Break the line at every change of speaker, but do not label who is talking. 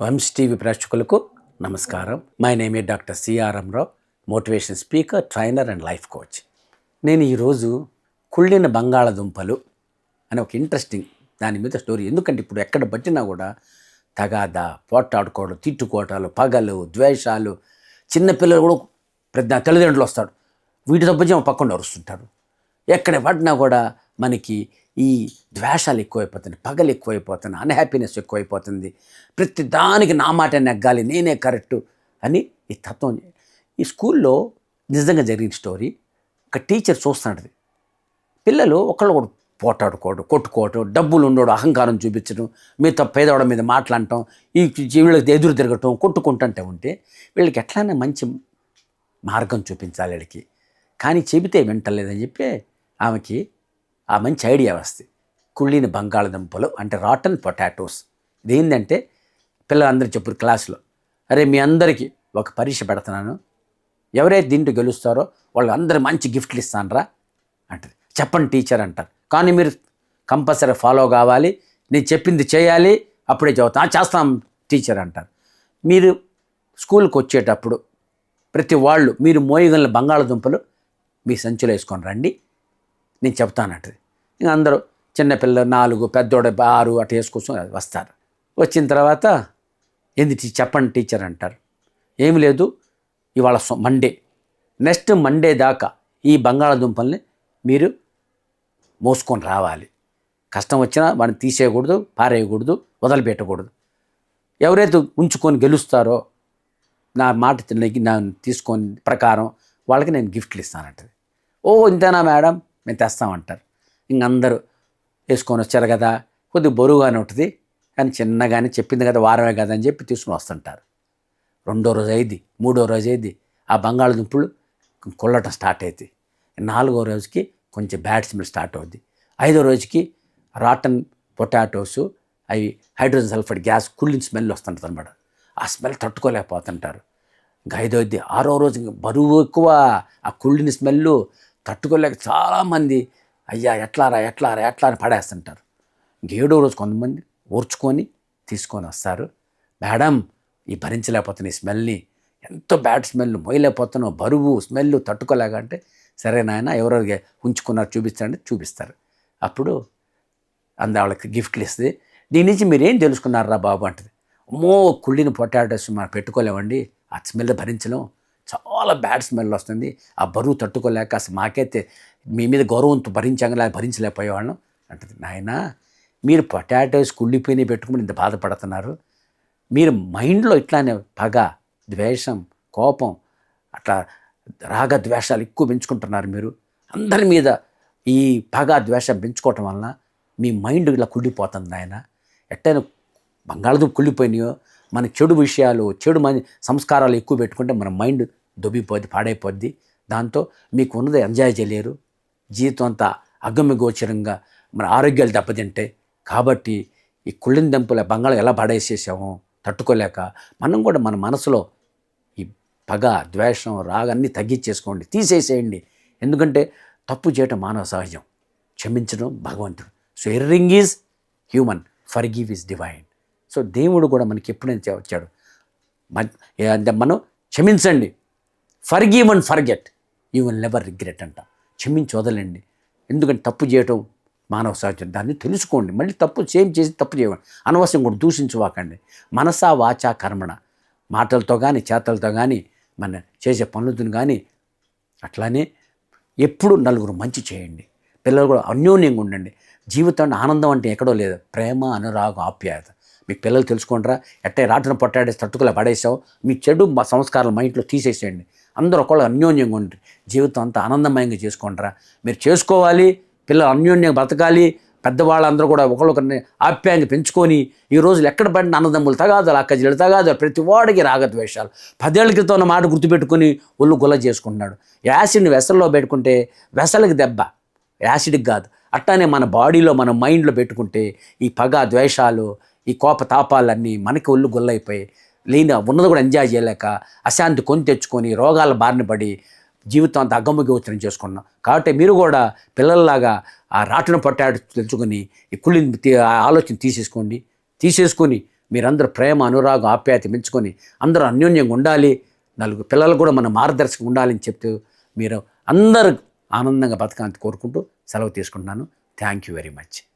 Vansh TV ప్రేక్షకులకు నమస్కారం. My name a doctor CRM Rao motivation speaker trainer and life coach. నేను ఈరోజు కుళ్ళిన బంగాళదుంపలు అనే ఒక ఇంట్రెస్టింగ్ దాని మీద స్టోరీ. ఎందుకంటే ఇప్పుడు ఎక్కడ పట్టినా కూడా తగాద పోట్లాడుకోవడం తిట్టుకోవటాలు పగలు ద్వేషాలు చిన్నపిల్లలు కూడా పెద్ద తల్లిదండ్రులు వస్తాడు వీటితో తప్ప పక్కన అరుస్తుంటారు ఎక్కడ పడినా కూడా మనకి ఈ ద్వేషాలు ఎక్కువైపోతున్నాయి పగలు ఎక్కువైపోతున్నాయి అన్హ్యాపీనెస్ ఎక్కువైపోతుంది. ప్రతి దానికి నా మాట నెగ్గాలి నేనే కరెక్టు అని ఈ తత్వం ఈ స్కూల్లో నిజంగా జరిగిన స్టోరీ ఒక టీచర్ చూస్తున్నాడు. పిల్లలు ఒకళ్ళు ఒకడు పోటాడుకోవడం కొట్టుకోవడం డబ్బులు ఉండడం అహంకారం చూపించడం మీతో పేదవాడ మీద మాట్లాడటం ఈ వీళ్ళకి ఎదురు తిరగటం కొట్టుకుంటుంటే ఉంటే వీళ్ళకి ఎట్లానే మంచి మార్గం చూపించాలి వీళ్ళకి. కానీ చెబితే వింటలేదని చెప్పి ఆమెకి ఆ మంచి ఐడియా వస్తుంది కుళ్ళిన బంగాళదుంపలు అంటే రాటన్ పొటాటోస్ ఇదేంటంటే పిల్లలందరూ చెప్పురు క్లాసులో. అరే మీ అందరికీ ఒక పరీక్ష పెడుతున్నాను. ఎవరైతే దీంట్లో గెలుస్తారో వాళ్ళు అందరు మంచి గిఫ్ట్లు ఇస్తానరా అంటది. చెప్పండి టీచర్ అంటారు. కానీ మీరు కంపల్సరీ ఫాలో కావాలి. నేను చెప్పింది చేయాలి. అప్పుడే చదువుతా. చేస్తాం టీచర్ అంటారు. మీరు స్కూల్కి వచ్చేటప్పుడు ప్రతి వాళ్ళు మీరు మోయగల బంగాళదుంపలు మీ సంచులు వేసుకొని రండి. నేను చెప్తానంటది ఇంకా అందరూ చిన్నపిల్లలు నాలుగు పెద్దోడ ఆరు అటు వేసుకొని వస్తారు. వచ్చిన తర్వాత ఏంది చెప్పండి టీచర్ అంటారు. ఏమి లేదు ఇవాళ సో- మండే. నెక్స్ట్ మండే దాకా ఈ బంగాళాదుంపల్ని మీరు మోసుకొని రావాలి. కష్టం వచ్చినా వాడిని తీసేయకూడదు పారేయకూడదు వదిలిపెట్టకూడదు. ఎవరైతే ఉంచుకొని గెలుస్తారో నా మాట నా తీసుకొని ప్రకారం వాళ్ళకి నేను గిఫ్ట్లు ఇస్తానంటది. ఓ ఇంతేనా మేడం? మేము తెస్తామంటారు ఇంక అందరూ వేసుకొని వచ్చారు కదా కొద్దిగా బరువుగానే ఉంటుంది కానీ చిన్నగానే చెప్పింది కదా వారమే కదా అని చెప్పి తీసుకుని వస్తుంటారు. రెండో రోజు అయింది మూడో రోజు అయింది ఆ బంగాళదుంపులు కొల్లటం స్టార్ట్ అవుతుంది నాలుగో రోజుకి కొంచెం బ్యాడ్ స్మెల్ స్టార్ట్ అవుద్ది. ఐదో రోజుకి రాటన్ పొటాటోస్ అవి hydrogen sulphide gas cooling smell వస్తుంటుంది అనమాట ఆ స్మెల్ తట్టుకోలేకపోతుంటారు. ఇంకా ఐదోది ఆరో రోజు బరువు ఎక్కువ ఆ కుళ్ళిన స్మెల్ తట్టుకోలేక చాలామంది అయ్యా ఎట్లారా ఎట్లారా ఎట్లా అని పడేస్తుంటారు. ఏడో రోజు కొంతమంది ఓర్చుకొని తీసుకొని వస్తారు. మేడం ఈ భరించలేకపోతున్న ఈ స్మెల్ని ఎంతో బ్యాడ్ స్మెల్ మొయ్యలేకపోతున్నావు బరువు స్మెల్ తట్టుకోలేక అంటే సరే నాయన ఎవరెవరికి ఉంచుకున్నారు చూపించండి చూపిస్తారు. అప్పుడు అంద వాళ్ళకి గిఫ్ట్లు ఇస్తుంది. దీని నుంచి మీరేం తెలుసుకున్నారా బాబు అంటది. అమ్మో కుళ్ళిన పొటాటోస్ మనం పెట్టుకోలేమండి ఆ స్మెల్ భరించలేం చాలా బ్యాడ్ స్మెల్ వస్తుంది. ఆ బరువు తట్టుకోలేక మాకైతే మీ మీద గౌరవంతో భరించగల భరించలేకపోయేవాళ్ళం. అంటది నాయన మీరు పొటాటోస్ కుళ్ళిపోయినవి పెట్టుకుని ఇంత బాధపడుతున్నారు. మీరు మైండ్లో ఇట్లానే పగ ద్వేషం కోపం అట్లా రాగ ద్వేషాలు ఎక్కువ పెంచుకుంటున్నారు మీరు. అందరి మీద ఈ పగ ద్వేషం పెంచుకోవటం వలన మీ మైండ్ ఇలా కుళ్ళిపోతుంది ఆయన ఎట్టైనా బంగాళదుంప కుళ్ళిపోయినాయో మన చెడు విషయాలు చెడు మన సంస్కారాలు ఎక్కువ పెట్టుకుంటే మన మైండ్ దొబ్బిపోద్ది పాడైపోద్ది. దాంతో మీకు ఉన్నది ఎంజాయ్ చేయలేరు. జీవితం అంతా అగమ్య గోచరంగా మన ఆరోగ్యాలు దెబ్బతింటాయి కాబట్టి ఈ కుళ్ళిన దంపుల బంగాళం ఎలా పడేసేసామో తట్టుకోలేక మనం కూడా మన మనసులో ఈ పగ ద్వేషం రాగాన్ని తగ్గించేసుకోండి తీసేసేయండి. ఎందుకంటే తప్పు చేయటం మానవ సహజం. క్షమించడం భగవంతుడు. So erring is human forgive is divine so దేవుడు కూడా మనకి ఎప్పుడైనా వచ్చాడు. అంటే మనం క్షమించండి. Forgive and forget you will never regret అంట. క్షమించి వదలండి. ఎందుకంటే తప్పు చేయటం మానవ సహజం. దాన్ని తెలుసుకోండి. మళ్ళీ తప్పు సేమ్ చేసి తప్పు చేయండి అనవసరం కూడా దూషించువాకండి మనసా వాచా కర్మణ. మాటలతో కానీ చేతలతో కానీ మన చేసే పనులతో కానీ అట్లానే ఎప్పుడు నలుగురు మంచి చేయండి. పిల్లలు కూడా అన్యోన్యంగా ఉండండి. జీవితంలో ఆనందం అంటే ఎక్కడో లేదు. ప్రేమ అనురాగం ఆప్యాయత. మీ పిల్లలు తెలుసుకుంటారా ఎట్టే రాటున పొట్టాడేసి తట్టుకులా పడేసావు మీ చెడు మా సంస్కారాలు మా ఇంట్లో తీసేసేయండి. అందరూ ఒకళ్ళు అన్యోన్యంగా ఉండి జీవితం అంతా ఆనందమయంగా చేసుకుంటారా? మీరు చేసుకోవాలి పిల్లలు అన్యోన్యంగా బ్రతకాలి పెద్దవాళ్ళందరూ కూడా ఒకళ్ళొకరిని ఆప్యాయంగా పెంచుకొని ఈ రోజులు ఎక్కడ పడిన అన్నదమ్ములు తగాదాలు అక్క జిల్లు తగాదాలు ప్రతి వాడికి రాగద్వేషాలు పదేళ్ళ క్రితం ఉన్న మాట గుర్తుపెట్టుకొని ఒళ్ళు గుల్ల చేసుకుంటున్నాడు. యాసిడ్ని వెసల్లో పెట్టుకుంటే వెసలకి దెబ్బ. యాసిడ్కి కాదు. అట్టనే మన బాడీలో మన మైండ్లో పెట్టుకుంటే ఈ పగ ద్వేషాలు ఈ కోప తాపాలన్నీ మనకి ఒళ్ళు గుల్లైపోయి లేని ఉన్నది కూడా ఎంజాయ్ చేయలేక అశాంతి కొని తెచ్చుకొని రోగాల బారిన పడి జీవితం అంతా ఉత్తరం చేసుకున్నాం. కాబట్టి మీరు కూడా పిల్లల్లాగా ఆ రాటను పట్టాడు తెలుసుకొని ఈ కుళ్ళిని ఆ ఆలోచన తీసేసుకోండి. తీసేసుకొని మీరందరూ ప్రేమ అనురాగం ఆప్యాయత పెంచుకొని అందరూ అన్యోన్యంగా ఉండాలి. నలుగురు పిల్లలు కూడా మన మార్గదర్శకం ఉండాలని చెప్తూ మీరు అందరూ ఆనందంగా బతకాలని కోరుకుంటూ సెలవు తీసుకుంటున్నాను. Thank you very much